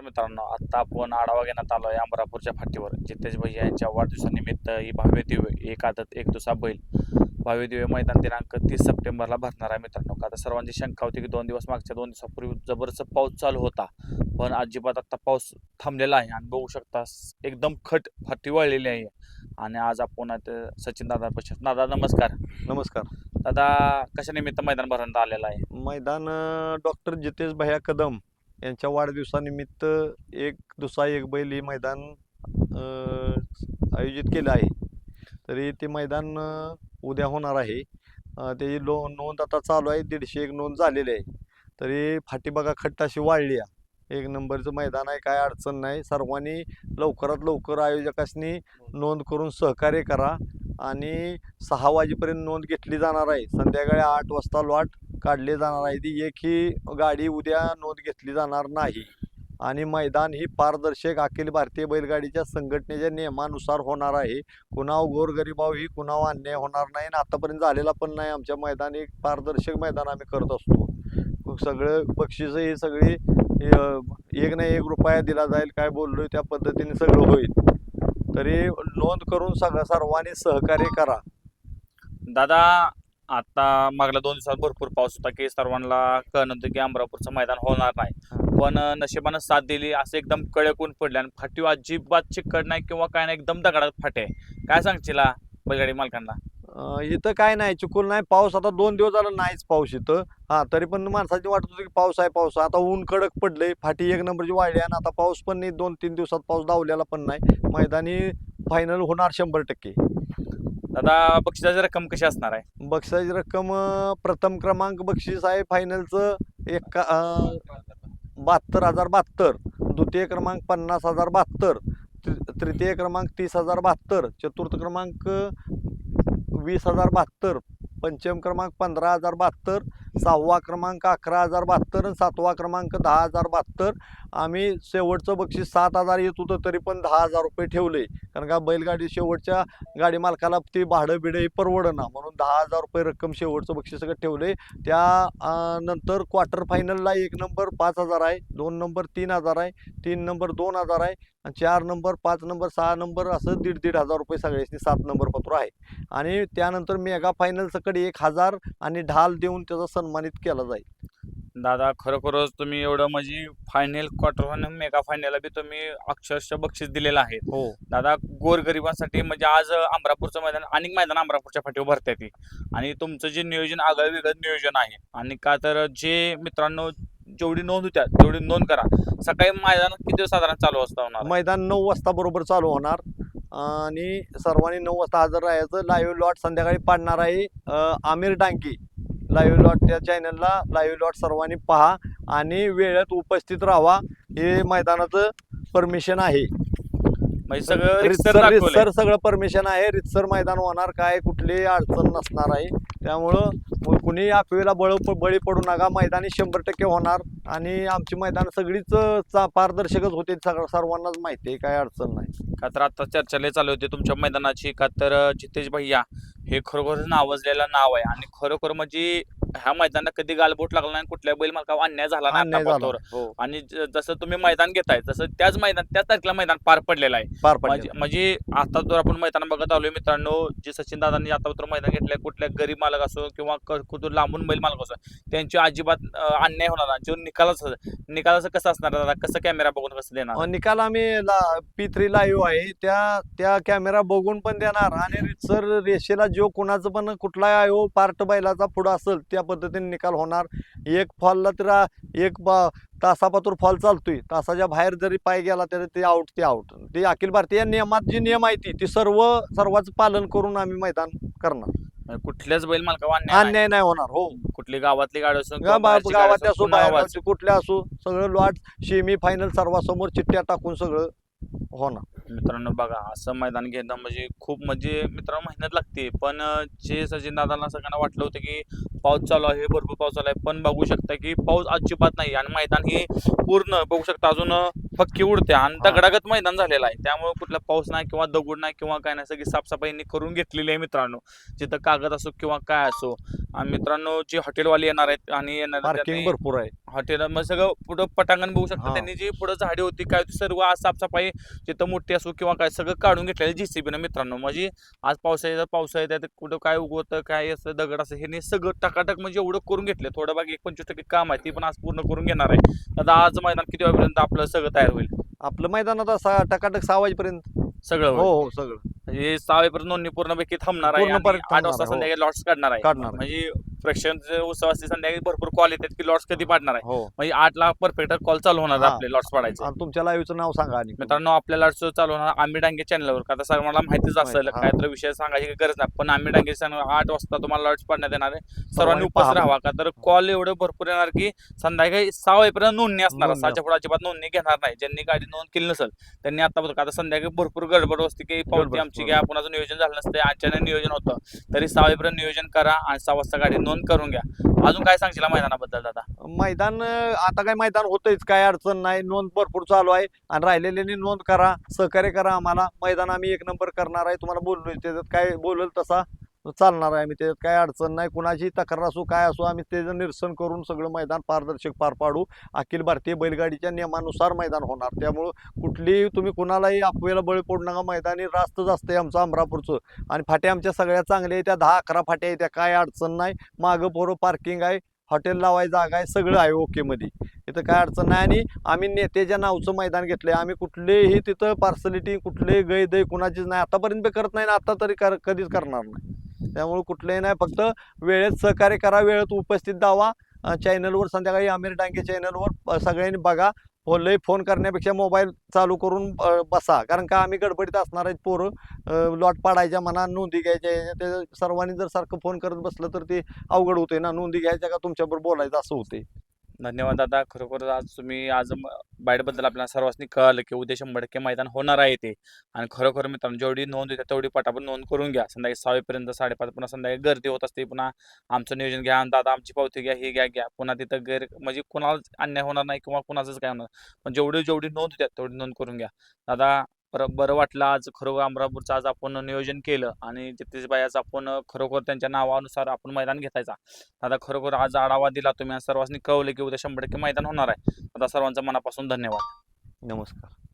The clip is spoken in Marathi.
तर मित्रांनो आता आपण आढावा घेण्यात आलो आहे अमरापूरच्या फाटीवर. जितेश भैया यांच्या वाढदिवसानिमित्त ही भव्य दिव्य एक आदत एक दुसरा बैल. भव्य दिव्य मैदान दिनांक तीस सप्टेंबरला भरणार आहे मित्रांनो. का आता सर्वांची शंका होती की दोन दिवस मागच्या दोन दिवसापूर्वी जबरदस्त पाऊस चालू होता. पण अजिबात आता पाऊस थांबलेला आहे आणि बघू शकता एकदम खट फाटी वळलेली आहे. आणि आज आपण सचिन दादा पश्चात. दादा नमस्कार. नमस्कार. दादा कशा निमित्त मैदान भरण्यात आलेलं आहे? मैदान डॉक्टर जितेश भैया कदम. यांच्या वाढदिवसानिमित्त एक दुसरा एक बैल हे मैदान आयोजित केलं आहे. तरी ते मैदान उद्या होणार आहे. त्याची लो नोंद आता चालू आहे. दीडशे एक नोंद झालेली आहे. तरी फाटी बघा खट्ट अशी वाढली आहे. एक नंबरचं मैदान आहे. काय अडचण नाही. सर्वांनी लवकरात लवकर आयोजकांनी नोंद करून सहकार्य करा. आणि सहा वाजेपर्यंत नोंद घेतली जाणार आहे. संध्याकाळी आठ वाजता लॉट काढले जाणार आहे. ती एकही गाडी उद्या नोंद घेतली जाणार नाही. आणि मैदान ही पारदर्शक अखिल भारतीय बैलगाडीच्या संघटनेच्या नियमानुसार होणार आहे. कुणाव गोरगरिबाव ही कुणाव अन्याय होणार नाही आणि आतापर्यंत झालेला पण नाही. आमच्या मैदान एक पारदर्शक मैदान आम्ही करत असतो. सगळं बक्षीस ही सगळी एक ना एक रुपया दिला जाईल. काय बोललोय त्या पद्धतीने सगळं होईल. तरी नोंद करून सगळं सर्वांनी सहकार्य करा. दादा आता मागल्या दोन दिवसात भरपूर पाऊस होता. की सर्वांना कळलं होतं की अमरापूरचं मैदान होणार नाही. पण नशिबानं साथ दिली. असं एकदम कडक ऊन पडले. आणि फाटी अजिबात चिकट नाही किंवा काय नाही एकदम दगडात फाटे. काय सांगशील बैलगाडी मालकांना? इथं काय नाही चुकून नाही. पाऊस आता दोन दिवस झाला नाहीच पाऊस इथं. हा तरी पण माणसाची वाटत होती की पाऊस आहे पाऊस. आता ऊन कडक पडले. फाटी एक नंबरची वाढली आणि आता पाऊस पण नाही. दोन तीन दिवसात पाऊस धावलेला पण नाही. मैदानी फायनल होणार शंभर टक्के. दादा बक्षिसाची रक्कम कशी असणार आहे? बक्षिसाची रक्कम अं, प्रथम क्रमांक बक्षीस आहे फायनलचं. एक बहात्तर हजार बहात्तर. द्वितीय क्रमांक पन्नास हजार बहात्तर. तृ- तृतीय क्रमांक तीस हजार बहात्तर. चतुर्थ क्रमांक वीस हजार बहात्तर. पंचम क्रमांक पंधरा हजार बहात्तर. सहावा क्रमांक अकरा हजार बहात्तर आणि सातवा क्रमांक दहा हजार बहात्तर. आम्ही शेवटचं बक्षीस सात हजार येत होतं तरी पण दहा हजार रुपये ठेवले. कारण का बैलगाडी शेवटच्या गाडी मालकाला ती भाडं बिडं हे परवडना दहा हजार रुपये रक्कम शेवटचं बक्षीस सगळं ठेवले. त्या नंतर क्वार्टर फायनलला एक नंबर पाच हजार आहे दोन नंबर तीन हजार आहे तीन नंबर दोन हजार आहे आणि चार नंबर पाच नंबर सहा नंबर असं दीड दीड हजार रुपये सगळ्यांनी सात नंबर पत्र आहे. आणि त्यानंतर मेगा फायनल सकट एक हजार आणि ढाल देऊन त्याचा सन्मानित केला जाईल. दादा खरोखरच तुम्ही एवढं म्हणजे फायनल क्वार्टर फायनल मेगा फायनलला बी तुम्ही अक्षरशः बक्षीस दिलेलं आहे. हो. दादा गोरगरिबांसाठी म्हणजे आज अमरापूरचं मैदान अनेक मैदान अमरापूरच्या फाटीवर भरतात आणि तुमचं जे नियोजन आगळं वेगळं नियोजन आहे. आणि का तर जे मित्रांनो जेवढी नोंद होत्या तेवढी नोंद करा. सकाळी मैदान किती साधारण चालू असता होणार? मैदान नऊ वाजता बरोबर चालू होणार. आणि सर्वांनी नऊ वाजता हजर राहायचं. लाईव्ह लॉट संध्याकाळी पाडणार आहे आमिर डांकी लाईव्ह लॉट या चॅनलला लाईव्ह लॉट सर्वांनी पहा आणि वेळेत उपस्थित राहावा हे मैदानाचं परमिशन आहे. म्हणजे सगळं रितसर रितसर दाखवलंय. रितसर सगळं परमिशन आहे. रितसर मैदान होणार काय कुठली अडचण नसणार आहे. त्यामुळं कुणी अफवेला बळ बळी पडू नका. मैदानी शंभर टक्के होणार. आणि आमची मैदान सगळीच अं, चा- पारदर्शकच होते सगळं सर्वांनाच माहिती आहे. काय अडचण नाही. का तर आता चर्चा लय चालू होती. तुमच्या मैदानाची का तर जितेश भैया हे खरोखर नावाजलेलं नाव आहे. आणि खरोखर म्हणजे ह्या मैदानात कधी गालबोट लागला नाही कुठल्या बैल मालकावर अन्याय झाला नाही अन्याय झाला. आतापर्यंत. हो. आणि ज- जसं तुम्ही मैदान घेताय तसं त्याच मैदान त्याच तारखेला मैदान पार पडलेलं आहे. पार म्हणजे पडले म्हणजे आता जर आपण मैदान बघत आलोय मित्रांनो जे सचिन दादांनी आता तर मैदान घेतलंय कुठल्या गरीब मालक असो किंवा क- कुठून लांबून बैल मालक असो त्यांची अजिबात अं, अन्याय होणार नाही. जो निकालाचं निकालाचं कसं असणार दादा? कसं कॅमेरा बघून कसं देणार? अं, निकाल आम्ही पी थ्री लाईव्ह आहे. त्या त्या कॅमेरा बघून पण देणार. आणि सर रेषेला जो कुणाचं पण कुठला आहे पार्ट बैलाचा पुढं असेल त्या पद्धतीने निकाल होणार. एक फॉलला तर एक बा तासापातूर फॉल चालतोय. तासाच्या बाहेर जरी पाय गेला तरी ते आउट ते आउट ते अखिल भारतीय नियमात जी नियम आहे ती ती सर्व सर्वांचं पालन करून आम्ही मैदान करणार. म्हणजे कुठल्याच बैल मालकावर अन्याय नाही. होणार हो. कुठली गावातली गाडी असो गा- किंवा बा- बाहेरची गाडी गावातल्या असो. बाहेर कुठल्या असो सगळं लॉट सेमी फायनल सर्वांसमोर चिठ्ठ्या टाकून सगळं होणार. मित्रांनो बघा असं मैदान घेणं म्हणजे खूप म्हणजे मित्रांनो मेहनत लागते. पण जे सचिन दादांना सगळ्यांना वाटलं होतं की पाऊस चालू आहे भरपूर पाऊस चालू आहे पण बघू शकता की पाऊस अजिबात नाही आणि मैदान हे पूर्ण बघू शकता अजून अं, पक्की उडते आणि. दगडागत मैदान झालेलं आहे. त्यामुळे कुठला पाऊस नाही किंवा दगड नाही किंवा काय नाही सगळी साफसफाईनी करून घेतलेली आहे मित्रांनो. जिथं कागद असो किंवा काय असो. आणि मित्रांनो जे हॉटेलवाले येणार आहेत आणि येणार पार्किंग भरपूर आहे. हॉटेल मग सगळं पुढं पटांगण बघू शकता. हा. त्यांनी जी पुढं झाडी होती काय होती सर्व आज साफसफाई जिथं मोठी असो किंवा काय सगळं काढून घेतलेलं जेसीबीनं मित्रांनो. म्हणजे आज पावसाळ्यात पावसाळ्यात त्यात कुठं काय उगवतं काय असं दगड असं हे सगळं टकाटक म्हणजे एवढं करून घेतलं. थोडं बाकी एक पंचवीस टक्के काम आहे ते पण आज पूर्ण करून घेणार आहे. आता आज मैदान किती वाजेपर्यंत आपलं सगळं तयार होईल? आपलं मैदान आता सहा टकाटक सहा वाजेपर्यंत. सगळं हो होईल हो सगळं म्हणजे सहा वाजेपर्यंत नोंदणी पूर्णपैकी थांबणार आहे आणि आठ थांबणार वाजता आहे, हो. संध्याकाळी लॉट्स काढणार आहे काढणार आहे. म्हणजे प्रेक्षक उत्सव असते संध्याकाळी भरपूर कॉल येतात की लॉट्स कधी पाडणार आहे. हो. म्हणजे आठ ला परफेक्ट कॉल चालू होणार आहे हा. आपले लॉट्स पाडायचे. आणि तुमच्या लाईव्हचं नाव सांगा आणि मित्रांनो आपल्या लॉट्स चालू होणार आम्ही डांगे चॅनलवर का आता सर्वांना माहितीच असेल हा. काय तर विषय सांगायची काही गरज नाही. पण आम्ही डांगे चॅनल आठ वाजता तुम्हाला लॉट्स पाडण्यात येणार आहे. सर्वांनी उपस्थित पाहावं. राहावा. का तर कॉल एवढं भरपूर येणार की संध्याकाळी सहा वाजेपर्यंत नोंदणी असणार. नोंदणी सहाच्या पुढे अजिबात नोंदणी घेणार नाही. ज्यांनी गाडी नोंद केली नसेल त्यांनी आता बघा आता संध्याकाळी भरपूर गडबड असते की पावती आमची बरोबर. घ्या कुणाचं नियोजन झालं नसते अचानक नियोजन होतं. तरी सहा वाजेपर्यंत नियोजन करा आणि सहा वाजता गाडी नोंद नोंद करून घ्या. अजून काय सांगशील मैदानाबद्दल दादा? मैदान आता काय मैदान होतंच काय अडचण नाही. नोंद भरपूर चालू आहे. आणि राहिलेल्यांनी नोंद करा सहकार्य करा आम्हाला. मैदान आम्ही एक नंबर करणार आहे. तुम्हाला बोललो त्याच्यात काय बोलल तसा. चालणार आहे आम्ही त्याच्यात काय अडचण नाही. कुणाची तक्रार असो काय असो आम्ही त्याचं निरसन करून सगळं मैदान पारदर्शक पार पाडू. अखिल भारतीय बैलगाडीच्या नियमानुसार मैदान होणार. त्यामुळं कुठलीही तुम्ही कुणालाही अफवेला बळी पडू नका. मैदानी रास्तच आहे आमचं अमरापूरचं. आणि फाट्या आमच्या सगळ्या चांगल्या आहेत. त्या दहा अकरा फाट्या आहेत. त्या काय अडचण नाही. मागं पोरं पार्किंग आहे. हॉटेल लावाय जागा आहे. सगळं आहे ओकेमध्ये इथं काय अडचण नाही. आणि आम्ही नेत्याच्या नावचं मैदान घेतलंय. आम्ही कुठलेही तिथं पार्सलिटी कुठलेही गैदय कुणाचीच नाही. आतापर्यंत करत नाही आता तरी कर कधीच करणार नाही. त्यामुळे कुठलंही नाही फक्त वेळेत सहकार्य करा वेळेत उपस्थित दावा चॅनलवर संध्याकाळी आमिर डांगे चॅनलवर सगळ्यांनी बघा. फोन लई फोन करण्यापेक्षा मोबाईल चालू करून बसा. कारण का आम्ही गडबडीत असणार आहेत पोरं. लॉट पाडायच्या म्हणा नोंदी घ्यायच्या ते सर्वांनी जर सारखं फोन करत बसलं तर ते अवघड होते ना. नोंदी घ्यायच्या का तुमच्याबरोबर बोलायचं असं होते धन्यवाद दादा. खरोखर आज तुम्ही आज बाईटबद्दल आपल्याला सर्वांनी कळालं की उद्या शंभर टक्के मैदान होणार आहे ते. आणि खरोखर मित्रांनो जेवढी नोंद होते तेवढी पटापट नोंद करून घ्या. संध्याकाळी सहावीपर्यंत साडेपाच पुन्हा संध्याकाळी गर्दी होत असते पुन्हा आमचं नियोजन घ्या आणि दादा आमची पावती घ्या हे घ्या घ्या. पुन्हा तिथं गैर म्हणजे कुणालाच अन्याय होणार नाही किंवा कुणाचंच काय होणार पण जेवढी जेवढी नोंद होत्या तेवढी नोंद करून घ्या. दादा बरं बरं वाटलं आज खरोखर अमरापूरचं आज आपण नियोजन केलं आणि जितेश बायाचं आपण खरोखर त्यांच्या नावानुसार आपण मैदान घेतायचा. आता खरोखर आज आढावा दिला तुम्ही सर्वांनी कळवलं की उद्या शंभर टक्के मैदान होणार आहे. आता सर्वांचा मनापासून धन्यवाद. नमस्कार.